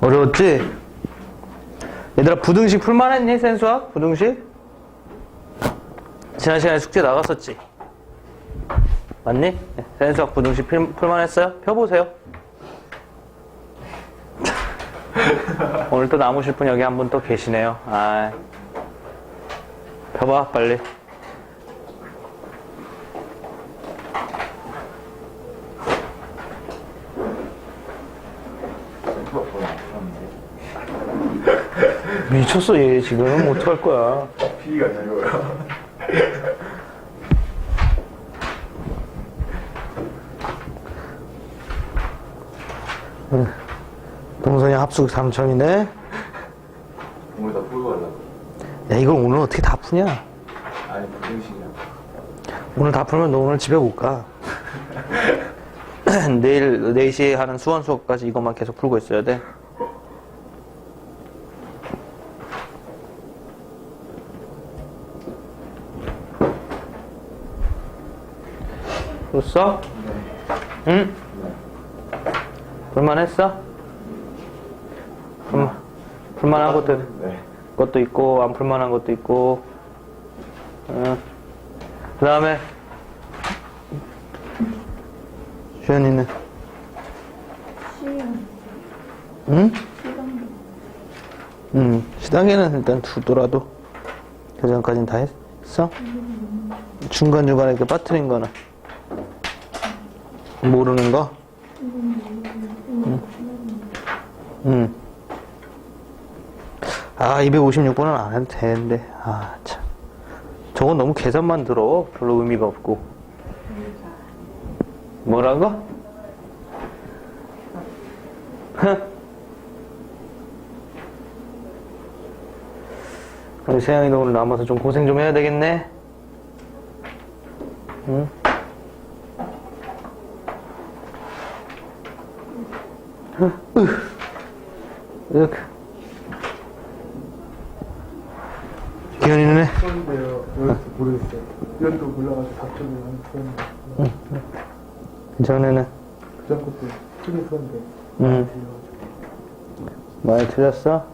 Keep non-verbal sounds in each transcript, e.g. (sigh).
어려웠지? 얘들아 부등식 풀만했니 센수학? 부등식? 지난 시간에 숙제 나갔었지? 맞니? 네, 센수학 부등식 풀, 풀만했어요? 펴보세요 오늘 또 남으실 분 여기 한 분 또 계시네요 아 펴봐 빨리 미쳤어 얘 지금. (laughs) 어떡할 거야? 비위가 어려워요. 동선이 합숙 3천이네. 오늘 다 풀고 가려고. 야 이걸 오늘 어떻게 다 푸냐? 아니, 부등식이야. 오늘 다 풀면 너 오늘 집에 못가. (laughs) (laughs) 내일 4시에 하는 수원 수업까지 이것만 계속 풀고 있어야 돼 풀었어? 응? 풀만했어? 풀만, 풀만한 것도, 네. 것도 있고 안 풀만한 것도 있고 그 다음에 주현이는 응? 응 시당에는 일단 두더라도 그 전까지는 다 했어? 중간중간에 이렇게 빠뜨린 거는 모르는 거? 응. 응. 아, 256번은 안 해도 되는데. 아, 참. 저건 너무 계산만 들어. 별로 의미가 없고. 뭐라고? 우리 세영이도 오늘 남아서 좀 고생 좀 해야 되겠네. 응? 이렇게. 여기서 모르겠어요. 4점이 한 그런데 전에는 그전 것도 틀린 그런데 응. 많이 틀렸어?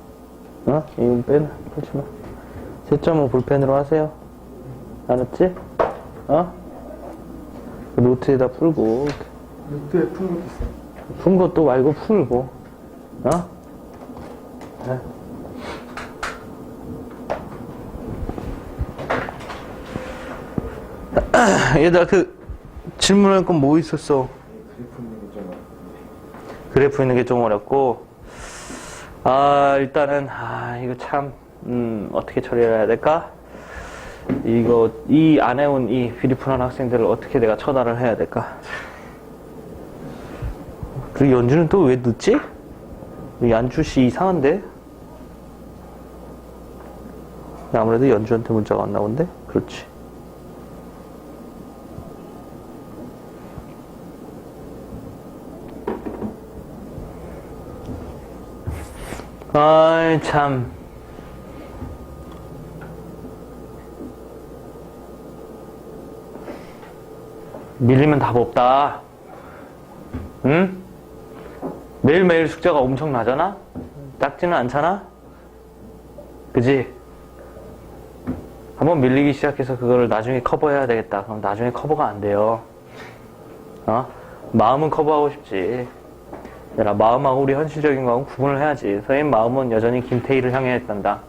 어? 이거 빼, 풀지 마. 채점은 볼펜으로 하세요. 알았지? 어? 그 노트에다 풀고, 노트에 푼 것도 있어요. 푼 것도 말고 풀고, 어? 네. (clears throat) 얘들아, 그, 질문할 건 뭐 있었어? 그래프 있는 게 좀. 어렵고, 아, 일단은, 아, 이거 참, 음, 어떻게 처리해야 될까? 이거, 이 안에 온이 비리푼한 학생들을 어떻게 내가 처단을 해야 될까? 그 연주는 또 왜 늦지? 이 연주씨 이상한데? 아무래도 연주한테 문자가 안 나온대? 그렇지. 아이, 참. 밀리면 답 없다. 응? 매일매일 숙제가 엄청 나잖아? 작지는 않잖아? 그지? 한번 밀리기 시작해서 그거를 나중에 커버해야 되겠다. 그럼 나중에 커버가 안 돼요. 어? 마음은 커버하고 싶지. 얘라 마음하고 우리 현실적인 거하고 구분을 해야지. 선생님 마음은 여전히 김태희를 향해 있단다.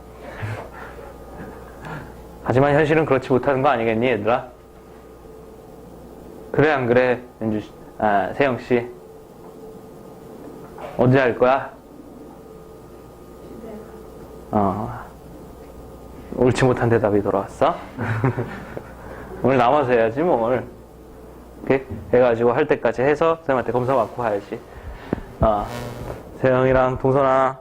(laughs) 하지만 현실은 그렇지 못하는 거 아니겠니, 얘들아? 그래, 안 그래, 연주 씨, 아, 세영 씨? 언제 할 거야? 어. 옳지 못한 대답이 돌아왔어? (laughs) 오늘 남아서 해야지, 뭐, 오늘. 이렇게 해가지고 할 때까지 해서 선생님한테 검사 받고 가야지. 아, 세영이랑 동선아,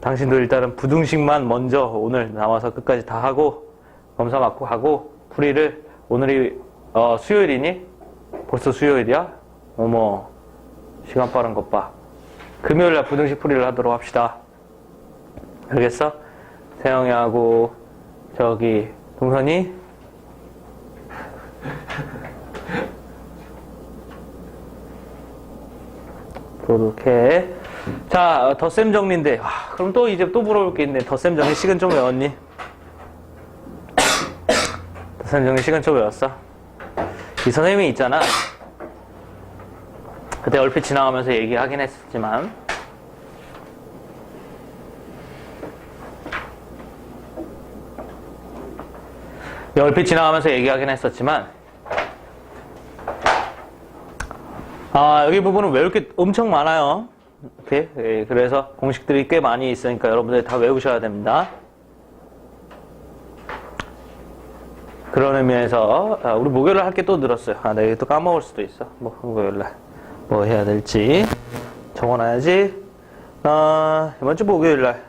당신도 일단은 부등식만 먼저 오늘 나와서 끝까지 다 하고, 검사 받고 가고, 풀이를, 오늘이, 어, 수요일이니? 벌써 수요일이야? 어머, 시간 빠른 것 봐. 금요일 날 부등식 풀이를 하도록 합시다. 알겠어? 세영이하고, 저기, 동선이, 그렇게 자, 어, 덧셈 정리인데. 와, 그럼 또 이제 또 물어볼 게 있네. 덧셈 정리 시간 좀 외웠니? (coughs) 덧셈 정리 시간 좀 외웠어? 이 선생님이 있잖아. 그때 얼핏 지나가면서 얘기하긴 했었지만. 얼핏 지나가면서 얘기하긴 했었지만. 아, 여기 부분은 외울 게 엄청 많아요. 이렇게. 예, 그래서 공식들이 꽤 많이 있으니까 여러분들이 다 외우셔야 됩니다. 그런 의미에서, 아, 우리 목요일날 할 게 또 늘었어요. 아, 내일 또 까먹을 수도 있어. 뭐, 목요일날. 뭐 해야 될지. 적어놔야지. 아, 이번 주 목요일 날.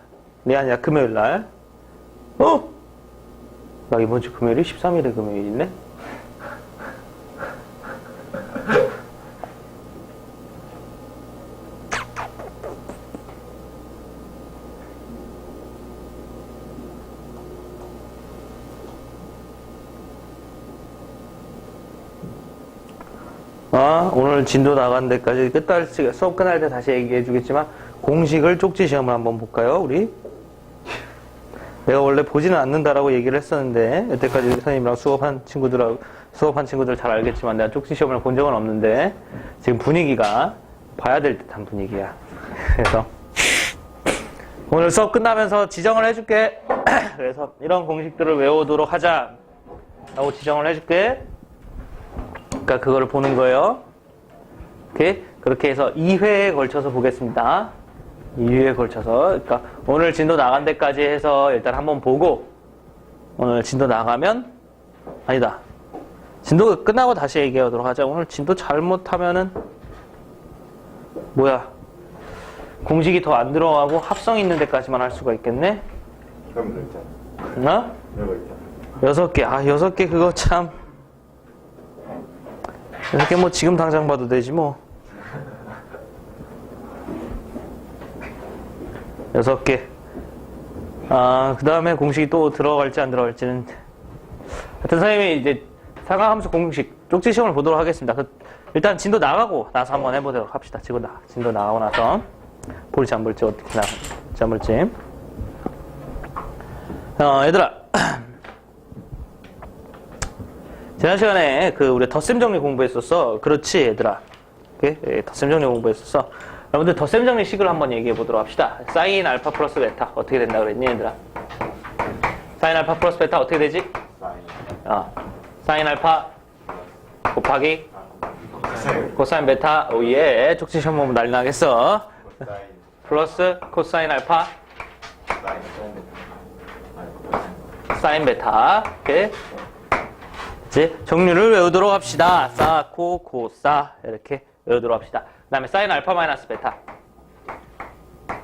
네, 아니야, 금요일 날. 어? 나 이번 주 금요일이 13일에 금요일이네? 어, 오늘 진도 나간 데까지 끝날 시- 수업 끝날 때 다시 얘기해 주겠지만 공식을 쪽지 시험을 한번 볼까요, 우리? 내가 원래 보지는 않는다라고 얘기를 했었는데 여태까지 선생님이랑 수업한 친구들하고 수업한 친구들 잘 알겠지만 내가 쪽지 시험을 본 적은 없는데 지금 분위기가 봐야 될 듯한 분위기야. (laughs) 그래서 오늘 수업 끝나면서 지정을 해줄게. (clears throat) 그래서 이런 공식들을 외우도록 하자 라고 지정을 해줄게. 그러니까 그거를 보는 거예요. 이렇게 그렇게 해서 2회에 걸쳐서 보겠습니다. 2회에 걸쳐서 그러니까 오늘 진도 나간 데까지 해서 일단 한번 보고 오늘 진도 나가면 아니다. 진도 끝나고 다시 얘기하도록 하자. 오늘 진도 잘못하면은 뭐야? 공식이 더 안 들어가고 합성 있는 데까지만 할 수가 있겠네. 그럼. 어? 있잖아. 여섯 개. 아, 여섯 개 그거 참. 여섯 개뭐 지금 당장 봐도 되지 뭐. 여섯 개. 아, 그 다음에 공식이 또 들어갈지 안 들어갈지는. 하여튼 선생님이 이제 사과함수 공식 쪽지 시험을 보도록 하겠습니다. 그, 일단 진도 나가고 나서 한번 해보도록 합시다. 지금 나, 진도 나가고 나서. 볼지 안 볼지 어떻게 나갈지 안 볼지. 어, 얘들아. (clears throat) 지난 시간에 그 우리 덧셈 정리 공부했었어. 그렇지, 얘들아. 예, 덧셈 정리 공부했었어. 여러분들 덧셈 정리 식을 한번 얘기해 보도록 합시다. 사인 알파 플러스 베타 어떻게 된다 그랬니, 얘들아? 사인 알파 플러스 베타 어떻게 되지? 어, 사인 알파 곱하기 코사인 베타 오예 쪽지 시험 보면 난리 나겠어. 플러스 코사인 알파 사인. 베타 이렇게 이제 정류를 외우도록 합시다. 사, 코, 코, 사 이렇게 외우도록 합시다. 그 다음에 사인 알파 마이너스 베타 사인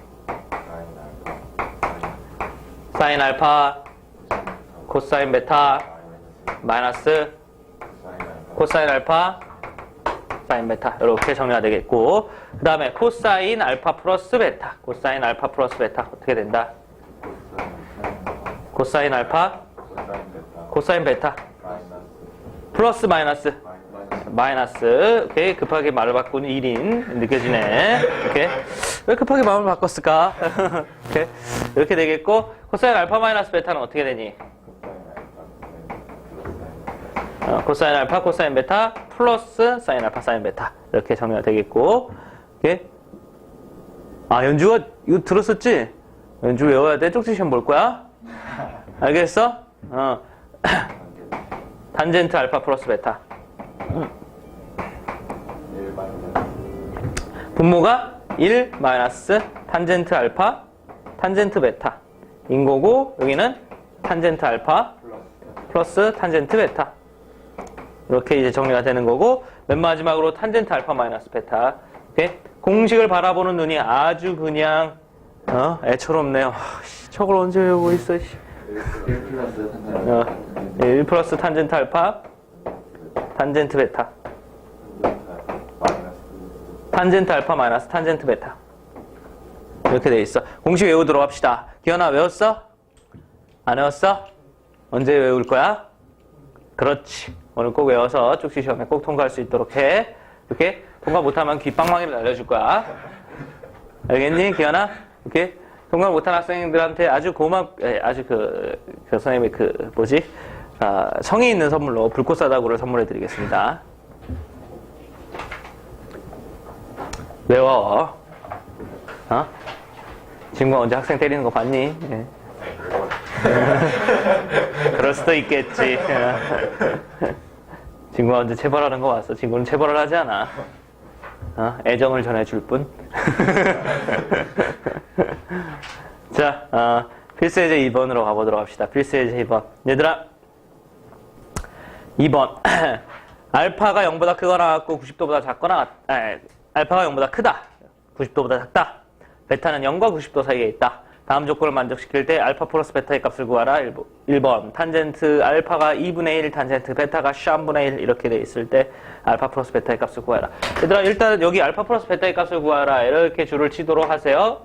알파. 사인. 사인 알파 코사인 베타 마이너스. 코사인 알파 사인 베타 이렇게 정리가 되겠고 그 다음에 코사인 알파 플러스 베타 코사인 알파 플러스 베타 어떻게 된다? 코사인 알파. 코사인 베타. 플러스 마이너스 마이너스. 오케이? 급하게 말을 바꾸는 1인 느껴지네. 이렇게 왜 급하게 마음을 바꿨을까? (laughs) 이렇게 이렇게 되겠고 코사인 알파 마이너스 베타는 어떻게 되니? 어, 코사인 알파 코사인 베타 플러스 사인 알파 사인 베타. 이렇게 정리가 되겠고 오케이? 아 연주가 이거 들었었지? 연주 외워야 돼? 쪽지 시험 볼 거야? 알겠어? 어. (coughs) 탄젠트 알파 플러스 베타 일반 분모가 1 마이너스 탄젠트 알파 탄젠트 베타 인 거고 여기는 탄젠트 알파 플러스 탄젠트 베타 이렇게 이제 정리가 되는 거고 맨 마지막으로 탄젠트 알파 마이너스 베타 오케이? 공식을 바라보는 눈이 아주 그냥 어? 애처롭네요 하, 씨, 저걸 언제 외우고 있어 씨. 1 플러스 어, 1 플러스 탄젠트 알파 탄젠트 베타. 탄젠트 알파 마이너스 탄젠트 베타 이렇게 돼 있어 공식 외우도록 합시다 기현아 외웠어? 안 외웠어? 언제 외울 거야? 그렇지 오늘 꼭 외워서 쪽지 시험에 꼭 통과할 수 있도록 해 이렇게 통과 못하면 귀빵망이를 날려줄 거야 알겠니, 기현아? 오케이. 통과 못한 학생들한테 아주 고맙, 에, 아주 그, 그 선생님의 그, 뭐지? 아, 성의 있는 선물로 불꽃 사다구를 선물해 드리겠습니다. 외워. 어? 친구가 언제 학생 때리는 거 봤니? 예. (laughs) 그럴 수도 있겠지. 친구가 언제 체벌하는 거 봤어? 친구는 체벌을 하지 않아. 어? 애정을 전해줄 뿐. (laughs) 자, 어, 필수 예제 2번으로 가보도록 합시다. 필수 예제 2번. 얘들아, 2번. (clears throat) 알파가 0보다 크거나 같고 90도보다 작거나, 같- 아, 알파가 0보다 크다. 90도보다 작다. 베타는 0과 90도 사이에 있다. 다음 조건을 만족시킬 때 알파 플러스 베타의 값을 구하라. 1번. 탄젠트 알파가 2분의 1, 탄젠트 베타가 3분의 1 이렇게 돼 있을 때 알파 플러스 베타의 값을 구하라. 얘들아 일단 여기 알파 플러스 베타의 값을 구하라. 이렇게 줄을 치도록 하세요.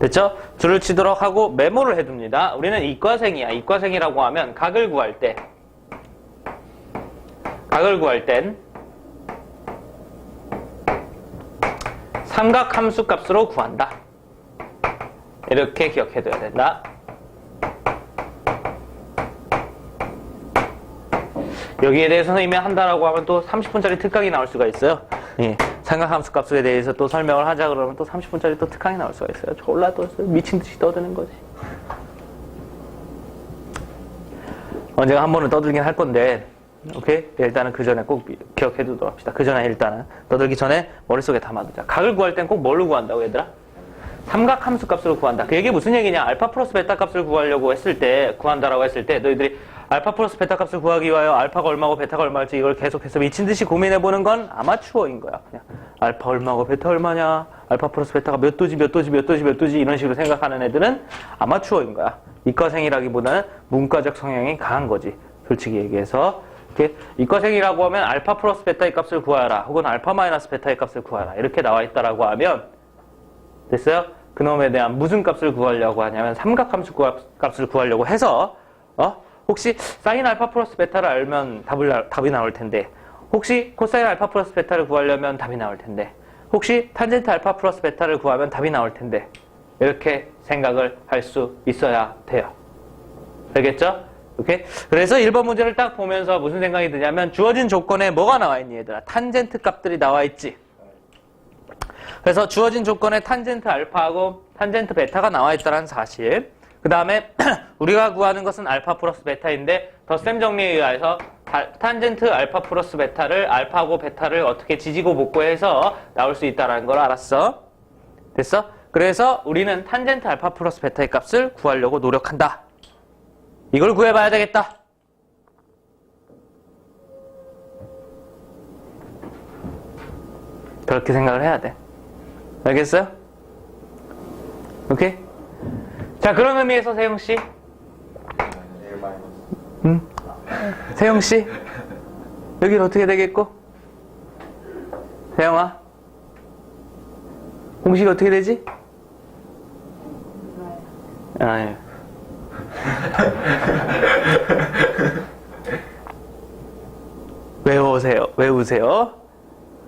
됐죠? 줄을 치도록 하고 메모를 해둡니다. 우리는 이과생이야. 이과생이라고 하면 각을 구할 때 각을 구할 땐 삼각 함수 값으로 구한다. 이렇게 기억해둬야 된다. 여기에 대해서 선생님이 한다라고 하면 또 30분짜리 특강이 나올 수가 있어요. 예, 삼각함수 값에 대해서 또 설명을 하자 그러면 또 30분짜리 또 특강이 나올 수가 있어요. 졸라 또 미친 듯이 떠드는 거지. 언젠가 한 번은 떠들긴 할 건데, 오케이? 일단은 그 전에 꼭 미- 기억해 두도록 합시다. 그 전에 일단은 떠들기 전에 머릿속에 담아두자. 각을 구할 땐 꼭 뭘로 구한다고 얘들아? 삼각 함수 값으로 구한다. 그 얘기 무슨 얘기냐? 알파 플러스 베타 값을 구하려고 했을 때, 구한다라고 했을 때, 너희들이 알파 플러스 베타 값을 구하기 위하여 알파가 얼마고 베타가 얼마일지 이걸 계속해서 미친 듯이 고민해 보는 건 아마추어인 거야. 그냥 알파 얼마고 베타 얼마냐? 알파 플러스 베타가 몇 도지 몇 도지 몇 도지 몇 도지 이런 식으로 생각하는 애들은 아마추어인 거야. 이과생이라기보다는 문과적 성향이 강한 거지. 솔직히 얘기해서. 이과생이라고 하면 알파 플러스 베타의 값을 구하라. 혹은 알파 마이너스 베타의 값을 구하라. 이렇게 나와 있다라고 하면 됐어요? 그놈에 대한 무슨 값을 구하려고 하냐면 삼각함수 값을 구하려고 해서 어? 혹시 사인 알파 플러스 베타를 알면 답을 나- 답이 나올 텐데 혹시 코사인 알파 플러스 베타를 구하려면 답이 나올 텐데 혹시 탄젠트 알파 플러스 베타를 구하면 답이 나올 텐데 이렇게 생각을 할 수 있어야 돼요. 알겠죠? 오케이? 그래서 1번 문제를 딱 보면서 무슨 생각이 드냐면 주어진 조건에 뭐가 나와 있니 얘들아? 탄젠트 값들이 나와 있지. 그래서 주어진 조건에 탄젠트 알파하고 탄젠트 베타가 나와 있다는 사실. 그 다음에 (clears throat) 우리가 구하는 것은 알파 플러스 베타인데 덧셈 정리에 의해서 다- 탄젠트 알파 플러스 베타를 알파하고 베타를 어떻게 지지고 볶고해서 나올 수 있다는 걸 알았어. 됐어? 그래서 우리는 탄젠트 알파 플러스 베타의 값을 구하려고 노력한다. 이걸 구해봐야 되겠다. 그렇게 생각을 해야 돼. 알겠어요? 오케이? 자, 그런 의미에서 세용씨. 1 마이너스 응? 세용씨. 여긴 어떻게 되겠고? 세영아. 공식이 어떻게 되지? 아, 예. (laughs) 외우세요. 외우세요.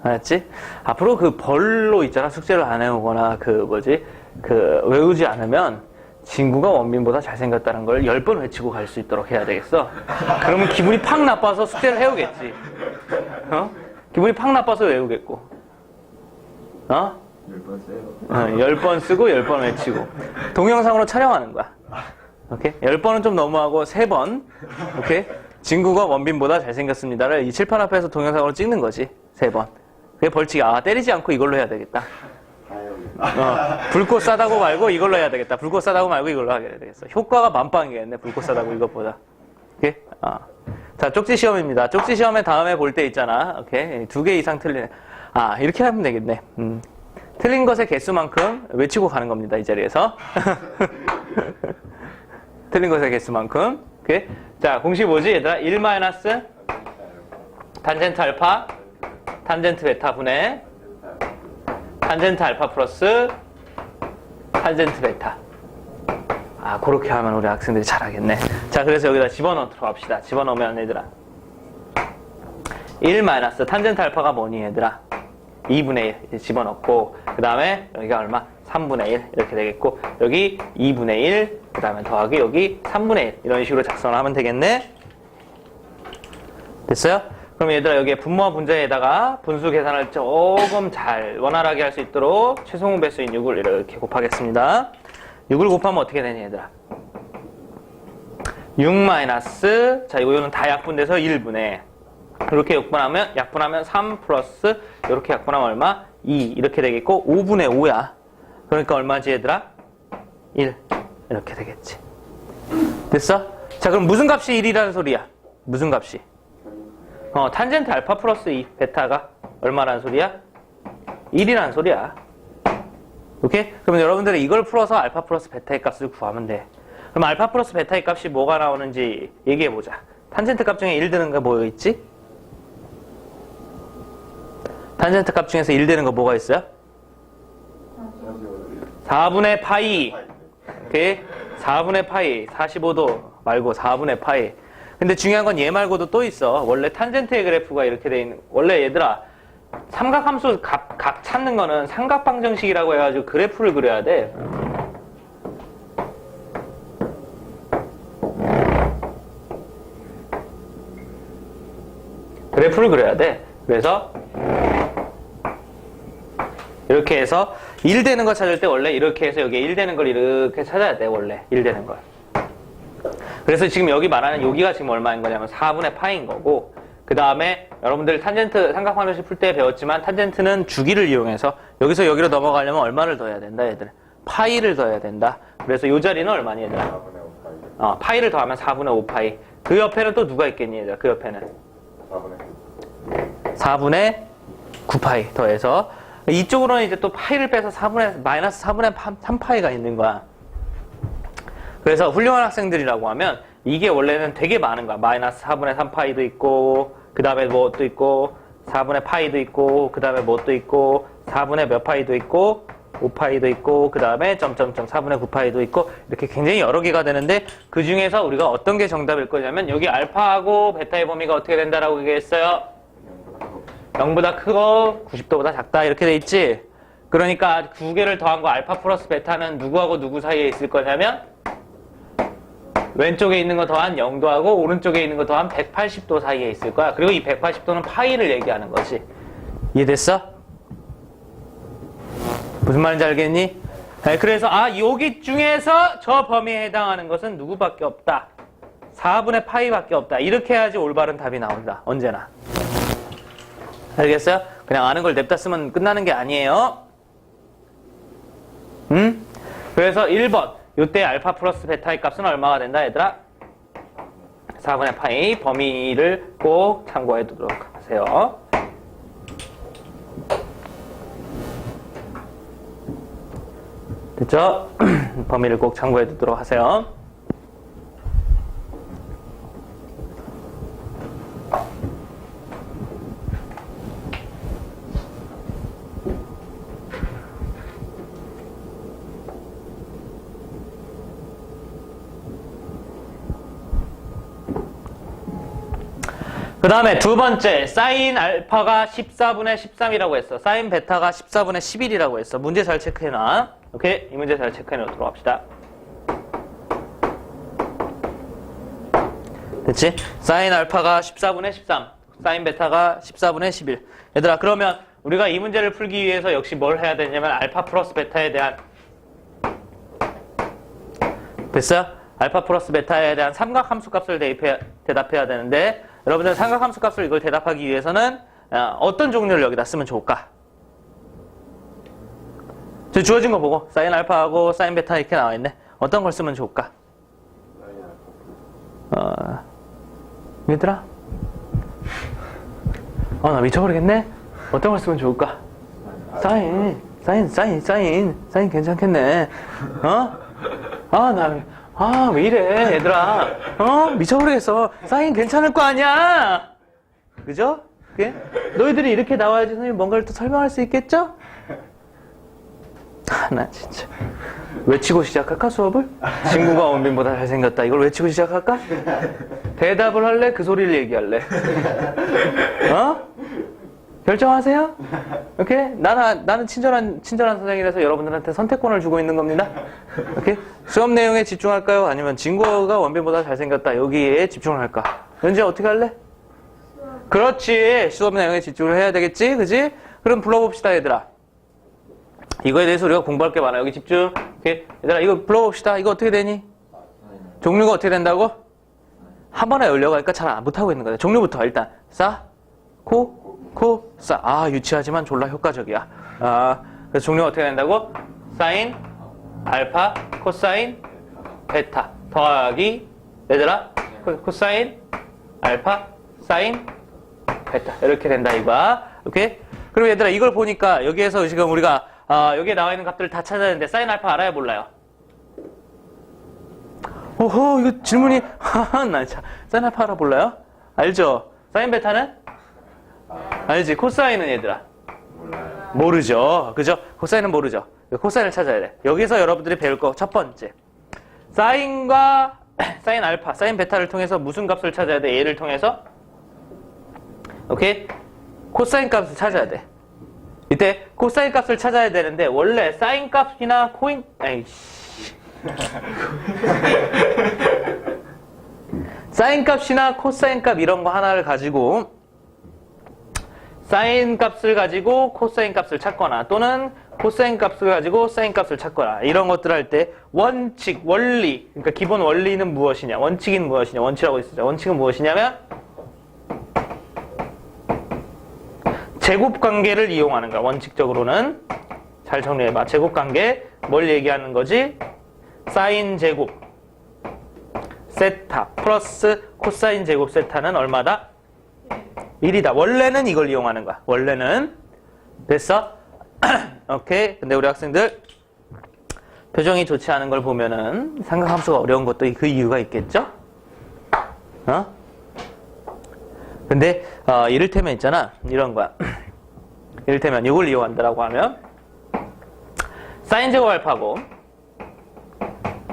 알았지? 앞으로 그 벌로 있잖아. 숙제를 안 해오거나 그 뭐지? 그 외우지 않으면 친구가 원빈보다 잘생겼다는 걸 열 번 외치고 갈 수 있도록 해야 되겠어. 그러면 기분이 팍 나빠서 숙제를 해오겠지. 어? 기분이 팍 나빠서 외우겠고. 어? 1번 세요 어, 열번 쓰고 열 번 외치고 동영상으로 촬영하는 거야. 오케이? 열 번은 좀 너무하고 세 번. 오케이? 진구가 원빈보다 잘생겼습니다를 이 칠판 앞에서 동영상으로 찍는 거지. 세 번. 그게 벌칙이 아 때리지 않고 이걸로 해야 되겠다. 어, 불꽃 싸다고 말고 이걸로 해야 되겠다. 불꽃 싸다고 말고 이걸로 하게 되겠어. 효과가 만빵이겠네. 불꽃 싸다고 이것보다. 오케이? 아. 자, 쪽지 시험입니다. 쪽지 시험에 다음에 볼 때 있잖아. 오케이? 두 개 이상 틀리네. 아, 이렇게 하면 되겠네. 음. 틀린 것의 개수만큼 외치고 가는 겁니다. 이 자리에서. (laughs) 틀린 것의 개수만큼. 오케이? 자, 공식 뭐지? 얘들아, 1 마이너스 탄젠트 알파, 탄젠트 베타 분의 탄젠트 알파 플러스 탄젠트 베타. 아, 그렇게 하면 우리 학생들이 잘하겠네. 자, 그래서 여기다 집어넣도록 합시다. 집어넣으면 얘들아. 1 마이너스 탄젠트 알파가 뭐니 얘들아? 2분의 1 집어넣고 그 다음에 여기가 얼마? 3분의 1 이렇게 되겠고 여기 2분의 1 그 다음에 더하기 여기 3분의 1 이런 식으로 작성을 하면 되겠네. 됐어요? 그럼 얘들아 여기에 분모와 분자에다가 분수 계산을 조금 잘 원활하게 할 수 있도록 최소공 배수인 6을 이렇게 곱하겠습니다. 6을 곱하면 어떻게 되니 얘들아? 6 마이너스 자 이거는 다 약분돼서 1분의. 이렇게 약분하면 약분하면 3 플러스 이렇게 약분하면 얼마? 2 이렇게 되겠고 5분의 5야 그러니까 얼마지 얘들아? 1 이렇게 되겠지 됐어? 자 그럼 무슨 값이 1이라는 소리야? 무슨 값이? 어 탄젠트 알파 플러스 2 베타가 얼마라는 소리야? 1이라는 소리야 오케이? 그러면 여러분들이 이걸 풀어서 알파 플러스 베타의 값을 구하면 돼 그럼 알파 플러스 베타의 값이 뭐가 나오는지 얘기해 보자 탄젠트 값 중에 1 드는 거 뭐가 있지? 탄젠트 값 중에서 1 되는 거 뭐가 있어요? 4분의 파이. 오케이? 4분의 파이. 45도 말고 4분의 파이. 근데 중요한 건 얘 말고도 또 있어. 원래 탄젠트의 그래프가 이렇게 돼 있는, 원래 얘들아, 삼각함수 각, 각 찾는 거는 삼각방정식이라고 해가지고 그래프를 그려야 돼. 그래프를 그려야 돼. 그래서 이렇게 해서 1 되는 거 찾을 때 원래 이렇게 해서 여기에 1 되는 걸 이렇게 찾아야 돼 원래. 1 되는 걸. 그래서 지금 여기 말하는 여기가 지금 얼마인 거냐면 4분의 파인 거고 그 다음에 여러분들 탄젠트 삼각방정식 풀 때 배웠지만 탄젠트는 주기를 이용해서 여기서 여기로 넘어가려면 얼마를 더 해야 된다 얘들? 파이를 더 해야 된다. 그래서 이 자리는 얼마니 얘들아? 4분의 5 파이. 어, 파이를 더하면 4분의 5 파이. 그 옆에는 또 누가 있겠니 얘들아? 그 옆에는? 4분의 4분의 9 파이 더해서 이쪽으로는 이제 또 파이를 빼서 4분의 마이너스 4분의 3파이가 있는 거야. 그래서 훌륭한 학생들이라고 하면 이게 원래는 되게 많은 거야. 마이너스 4분의 3파이도 있고 그 다음에 뭐또 있고 4분의 파이도 있고 그 다음에 뭐또 있고 4분의 몇 파이도 있고 5파이도 있고 그 다음에 점점점 4분의 9파이도 있고 이렇게 굉장히 여러 개가 되는데 그 중에서 우리가 어떤 게 정답일 거냐면 여기 알파하고 베타의 범위가 어떻게 된다라고 얘기했어요. 0보다 크고 90도보다 작다 이렇게 돼 있지? 그러니까 두 개를 더한 거 알파 플러스 베타는 누구하고 누구 사이에 있을 거냐면 왼쪽에 있는 거 더한 0도하고 오른쪽에 있는 거 더한 180도 사이에 있을 거야. 그리고 이 180도는 파이를 얘기하는 거지. 이해됐어? 무슨 말인지 알겠니? 네, 그래서 아 여기 중에서 저 범위에 해당하는 것은 누구밖에 없다? 4분의 파이밖에 없다. 이렇게 해야지 올바른 답이 나온다. 언제나 알겠어요? 그냥 아는 걸 냅다 쓰면 끝나는 게 아니에요. 음? 그래서 1번. 이때 알파 플러스 베타의 값은 얼마가 된다, 얘들아? 4분의 파이 범위를 꼭 참고해 두도록 하세요. 됐죠? (clears throat) 범위를 꼭 참고해 두도록 하세요. 그 다음에 두 번째, 사인 알파가 14분의 13이라고 했어. 사인 베타가 14분의 11이라고 했어. 문제 잘 체크해놔. 오케이? 이 문제 잘 체크해 놓도록 합시다. 됐지? 사인 알파가 14분의 13, 사인 베타가 14분의 11. 얘들아, 그러면 우리가 이 문제를 풀기 위해서 역시 뭘 해야 되냐면 알파 플러스 베타에 대한 됐어요? 알파 플러스 베타에 대한 삼각함수 값을 대입해, 대답해야 되는데 여러분들 삼각함수 값을 이걸 대답하기 위해서는 어, 어떤 종류를 여기다 쓰면 좋을까? 저 주어진 거 보고 사인 알파하고 사인 베타 이렇게 나와 있네. 어떤 걸 쓰면 좋을까? 어, 얘들아? 어, 나 미쳐버리겠네? 어떤 걸 쓰면 좋을까? 사인, 사인, 사인, 사인, 사인 괜찮겠네. 어? 아, 나, 아, 왜 이래, 얘들아. 어? 미쳐버리겠어. 사인 괜찮을 거 아니야? 그죠? 그게? 너희들이 이렇게 나와야지 선생님 뭔가를 또 설명할 수 있겠죠? 아, 나 진짜. 외치고 시작할까, 수업을? 친구가 원빈보다 잘생겼다. 이걸 외치고 시작할까? 대답을 할래? 그 소리를 얘기할래? 어? 결정하세요. 오케이? 나는, 나는 친절한, 친절한 선생이라서 여러분들한테 선택권을 주고 있는 겁니다. 오케이? 수업 내용에 집중할까요? 아니면 진거가 원빈보다 잘생겼다. 여기에 집중을 할까? 연지 어떻게 할래? 그렇지. 수업 내용에 집중을 해야 되겠지? 그지? 그럼 불러봅시다, 얘들아. 이거에 대해서 우리가 공부할 게 많아. 여기 집중. 오케이? 얘들아, 이거 불러봅시다. 이거 어떻게 되니? 종류가 어떻게 된다고? 한 번에 열려가니까 잘 못하고 있는 거야. 종류부터 일단. 싸, 코, 코, 싸. 아, 유치하지만 졸라 효과적이야. 아, 그래서 종류가 어떻게 된다고? 사인, 알파, 코사인, 베타. 더하기, 얘들아, 코, 코사인, 알파, 사인, 베타. 이렇게 된다, 이거야. 오케이? 그럼 얘들아, 이걸 보니까 여기에서 지금 우리가, 아, 여기에 나와 있는 값들을 다 찾아야 되는데, 사인 알파 알아요, 몰라요? 오호, 이거 질문이, (laughs) 하하, 나 참. 사인 알파 알아 몰라요? 알죠? 사인 베타는? 알지? 코사인은 얘들아? 모르죠. 그죠? 코사인은 모르죠. 코사인을 찾아야 돼. 여기서 여러분들이 배울 거 첫 번째. 사인과 (clears throat) 사인 알파, 사인 베타를 통해서 무슨 값을 찾아야 돼? 얘를 통해서? 오케이? 코사인 값을 찾아야 돼. 이때 코사인 값을 찾아야 되는데 원래 사인 값이나 코인 에이씨. (laughs) 사인 값이나 코사인 값 이런 거 하나를 가지고 사인 값을 가지고 코사인 값을 찾거나 또는 코사인 값을 가지고 사인 값을 찾거나 이런 것들 할 때 원칙, 원리 그러니까 기본 원리는 무엇이냐? 원칙인 무엇이냐? 원칙이라고 있었죠. 원칙은 무엇이냐면 제곱 관계를 이용하는 거야 원칙적으로는. 잘 정리해봐. 제곱 관계 뭘 얘기하는 거지? 사인 제곱 세타 플러스 코사인 제곱 세타는 얼마다? 1이다. 원래는 이걸 이용하는 거야. 원래는. 됐어? (clears throat) 오케이. 근데 우리 학생들 표정이 좋지 않은 걸 보면은 삼각함수가 어려운 것도 그 이유가 있겠죠? 어? 근데 어, 이를테면 있잖아. 이런 거야. (clears throat) 이를테면 이걸 이용한다라고 하면 사인 제곱 알파고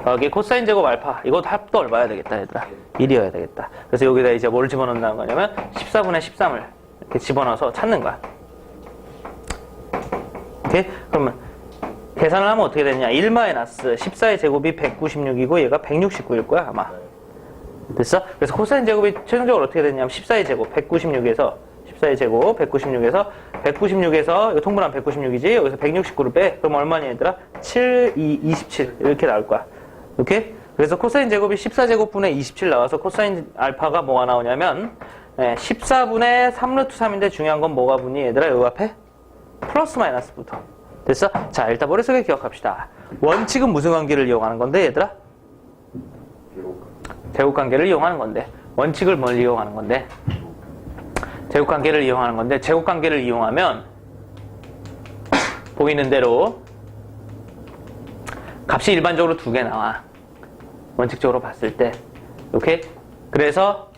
여기 코사인 제곱 알파 이것도 합도 얼마야 되겠다 얘들아 1이어야 되겠다. 그래서 여기다 이제 뭘 집어넣는다는 거냐면 14분의 13을 이렇게 집어넣어서 찾는 거야. 오케이? 그러면 계산을 하면 어떻게 되냐? 1 마이너스 14의 제곱이 196이고 얘가 169일 거야 아마. 됐어? 그래서 코사인 제곱이 최종적으로 어떻게 되냐면 14의 제곱 196에서 14의 제곱 196에서 196에서 이거 통분하면 196이지? 여기서 169를 빼. 그럼 얼마냐 얘들아? 7, 2, 27 이렇게 나올 거야. 오케이? 그래서 코사인 제곱이 14제곱분의 27 나와서 코사인 알파가 뭐가 나오냐면 14분의 3루트 3인데 중요한 건 뭐가 붙니 얘들아 여기 앞에? 플러스 마이너스부터 됐어? 자 일단 머릿속에 기억합시다 원칙은 무슨 관계를 이용하는 건데 얘들아? 제곱관계를 이용하는 건데 원칙을 뭘 이용하는 건데 제곱관계를 이용하는 건데 제곱관계를 이용하면 보이는 대로 값이 일반적으로 두 개 나와 원칙적으로 봤을 때 오케이 그래서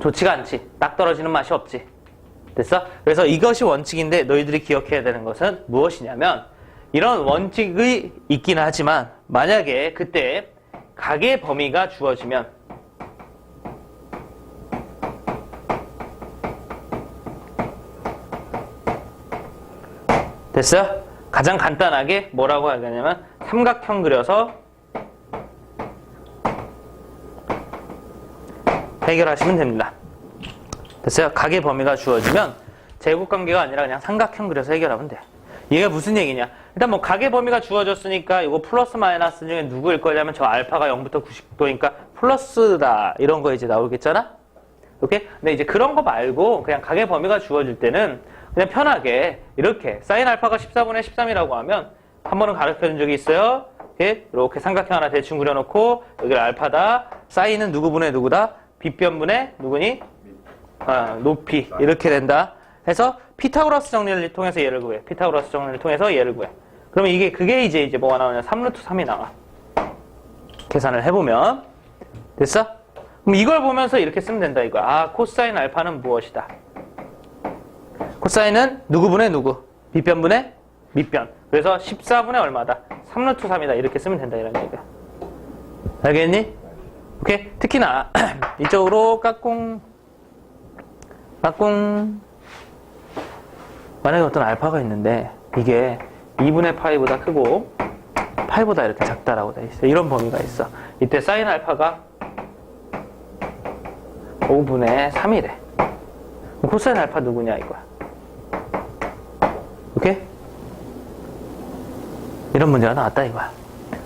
좋지가 않지 딱 떨어지는 맛이 없지 됐어? 그래서 이것이 원칙인데 너희들이 기억해야 되는 것은 무엇이냐면 이런 원칙이 있긴 하지만 만약에 그때 각의 범위가 주어지면 됐어요? 가장 간단하게 뭐라고 하냐면 삼각형 그려서 해결하시면 됩니다. 됐어요? 각의 범위가 주어지면 제곱관계가 아니라 그냥 삼각형 그려서 해결하면 돼. 얘가 무슨 얘기냐? 일단 뭐 각의 범위가 주어졌으니까 이거 플러스 마이너스 중에 누구일 거냐면 저 알파가 0부터 90도니까 플러스다 이런 거 이제 나오겠잖아? 오케이? 근데 이제 그런 거 말고 그냥 각의 범위가 주어질 때는 그냥 편하게 이렇게 사인 알파가 14분의 13이라고 하면 한 번은 가르쳐 준 적이 있어요. 이렇게, 삼각형 하나 대충 그려놓고 여기 알파다. 사인은 누구분의 누구다? 빗변분의 누구니? 아, 높이 이렇게 된다. 해서 피타고라스 정리를 통해서 얘를 구해. 피타고라스 정리를 통해서 얘를 구해. 그러면 이게 그게 이제 이제 뭐가 나오냐? 3루트 3이 나와. 계산을 해보면 됐어? 그럼 이걸 보면서 이렇게 쓰면 된다 이거야. 아 코사인 알파는 무엇이다? 코사인은 누구분의 누구? 밑변분의 밑변. 그래서 14분의 얼마다? 3루트 3이다. 이렇게 쓰면 된다 이런 얘기야. 알겠니? 오케이. 특히나 (clears throat) 이쪽으로 까꿍 까꿍 만약에 어떤 알파가 있는데 이게 2분의 파이보다 크고 파이보다 이렇게 작다라고 돼 있어. 이런 범위가 있어. 이때 사인 알파가 5분의 3이래. 코사인 알파 누구냐 이거야. 오케이? 이런 문제가 나왔다 이거야.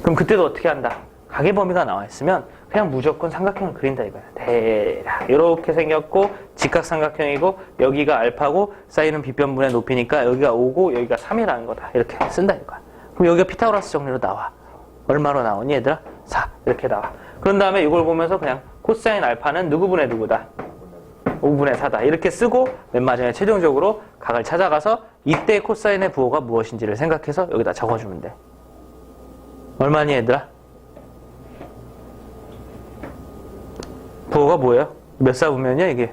그럼 그때도 어떻게 한다? 가계 범위가 나와 있으면 그냥 무조건 삼각형을 그린다 이거야. 대략 이렇게 생겼고 직각삼각형이고 여기가 알파고 사인은 빗변분의 높이니까 여기가 5고 여기가 3이라는 거다. 이렇게 쓴다 이거야. 그럼 여기가 피타고라스 정리로 나와. 얼마로 나오니 얘들아? 4 이렇게 나와. 그런 다음에 이걸 보면서 그냥 코사인 알파는 누구분의 누구다? 5분의 4다. 이렇게 쓰고 맨 마지막에 최종적으로 각을 찾아가서 이때 코사인의 부호가 무엇인지를 생각해서 여기다 적어주면 돼. 얼마니 얘들아? 부호가 뭐예요? 몇 사분면이야 이게?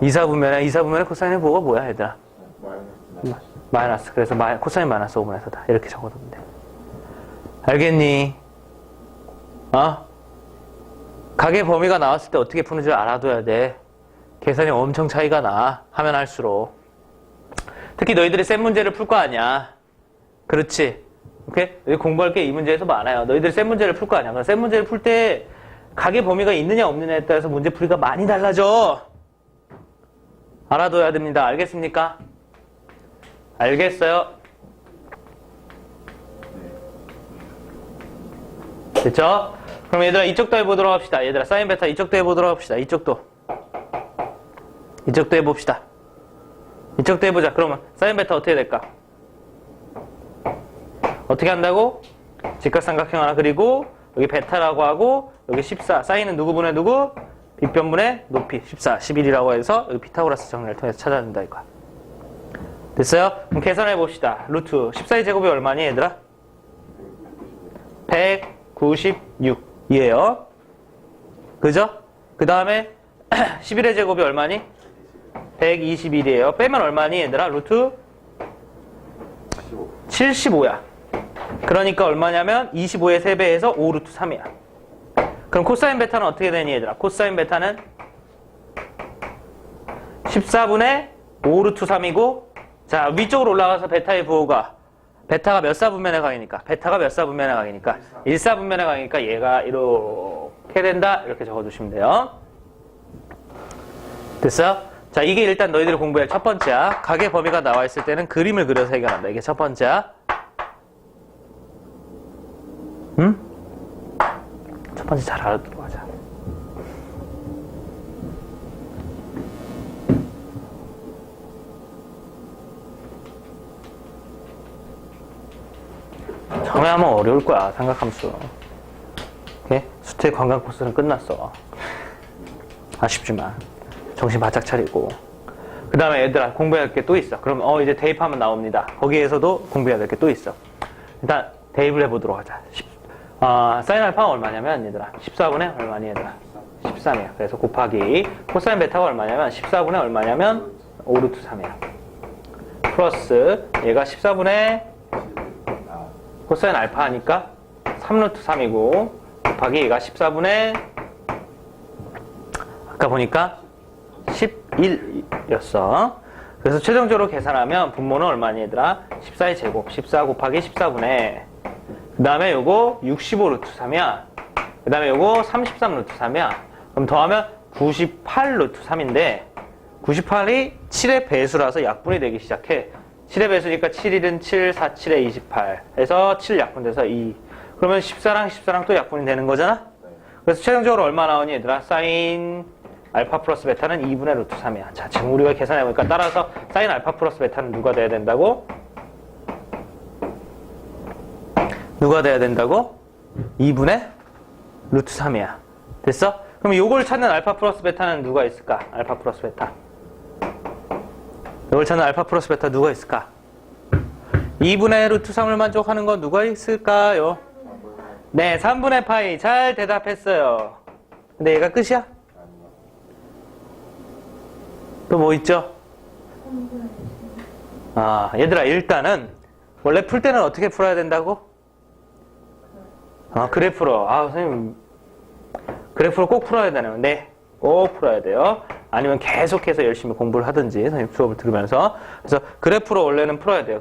2사분면이야. 2사분면의 코사인의 부호가 뭐야 얘들아? 마이너스. 그래서 마, 코사인 마이너스 5분의 4다. 이렇게 적어두면 돼. 알겠니? 어? 가계 범위가 나왔을 때 어떻게 푸는 줄 알아둬야 돼. 계산이 엄청 차이가 나. 하면 할수록. 특히 너희들이 센 문제를 풀 거 아니야. 그렇지. 오케이? 여기 공부할 게 이 문제에서 많아요. 너희들이 센 문제를 풀 거 아니야. 그럼 센 문제를 풀 때 가계 범위가 있느냐 없느냐에 따라서 문제 풀이가 많이 달라져. 알아둬야 됩니다. 알겠습니까? 알겠어요? 됐죠? 그럼 얘들아 이쪽도 해보도록 합시다. 얘들아 사인 베타 이쪽도 해보도록 합시다. 이쪽도. 이쪽도 해봅시다. 이쪽도 해보자. 그러면 사인 베타 어떻게 될까? 어떻게 한다고? 직각삼각형 하나 그리고 여기 베타라고 하고 여기 14 사인은 누구분의 누구? 빗변분의 높이 14, 11이라고 해서 여기 피타고라스 정리를 통해서 찾아낸다 이거야. 됐어요? 그럼 계산해 봅시다. 루트 14의 제곱이 얼마니 얘들아? 196이에요. 그죠? 그 다음에 (clears throat) 11의 제곱이 얼마니? 121이에요. 빼면 얼마니 얘들아? 루트 75야. 그러니까 얼마냐면 25의 3배에서 5 루트 3이야. 그럼 코사인 베타는 어떻게 되니 얘들아? 코사인 베타는 14분의 5 루트 3이고 자 위쪽으로 올라가서 베타의 부호가 베타가 몇 사분면의 강이니까? 베타가 몇 사분면의 강이니까? 1사분면의 강이니까 얘가 이렇게 된다? 이렇게 적어두시면 돼요. 됐어요? 자 이게 일단 너희들이 공부할 첫 번째야. 가계 범위가 나와 있을 때는 그림을 그려서 해결한다. 이게 첫 번째야 응? 첫 번째 잘 알아두도록 하자. 처음에 하면 어려울 거야 삼각함수. 오케이? 수태 관광 코스는 끝났어. 아쉽지만. 정신 바짝 차리고. 그 다음에 얘들아 공부해야 될 게 또 있어. 그럼 어 이제 대입하면 나옵니다. 거기에서도 공부해야 될 게 또 있어. 일단 대입을 해보도록 하자. 10, 아, 사인 알파가 얼마냐면 얘들아 14분의 얼마니 얘들아 13이야 그래서 곱하기 코사인 베타가 얼마냐면 14분의 얼마냐면 5 루트 3이야 플러스 얘가 14분의 코사인 알파 하니까 3루트 3이고 곱하기 얘가 14분의 아까 보니까 11이었어. 그래서 최종적으로 계산하면 분모는 얼마니 얘들아? 14의 제곱 14 곱하기 14분의 그 다음에 요거 65루트 3이야. 그 다음에 요거 33루트 3이야. 그럼 더하면 98루트 3인데 98이 7의 배수라서 약분이 되기 시작해. 7의 배수니까 7일은 7, 4, 7에 28. 해서 7 약분돼서 2. 그러면 14랑 14랑 또 약분이 되는 거잖아? 그래서 최종적으로 얼마 나오니 얘들아? 사인 알파 플러스 베타는 2분의 루트 3이야. 자, 지금 우리가 계산해보니까 따라서 사인 알파 플러스 베타는 누가 돼야 된다고? 누가 돼야 된다고? 2분의 루트 3이야. 됐어? 그럼 요걸 찾는 알파 플러스 베타는 누가 있을까? 알파 플러스 베타. 이걸 찾는 알파 플러스 베타 누가 있을까? 2분의 루트 3을 만족하는 건 누가 있을까요? 네, 3분의 파이. 잘 대답했어요. 근데 얘가 끝이야? 또 뭐 있죠? 아, 얘들아, 일단은, 원래 풀 때는 어떻게 풀어야 된다고? 아, 그래프로. 아, 선생님, 그래프로 꼭 풀어야 되네요. 네, 꼭 풀어야 돼요. 아니면 계속해서 열심히 공부를 하든지 선생님 수업을 들으면서 그래서 그래프로 원래는 풀어야 돼요.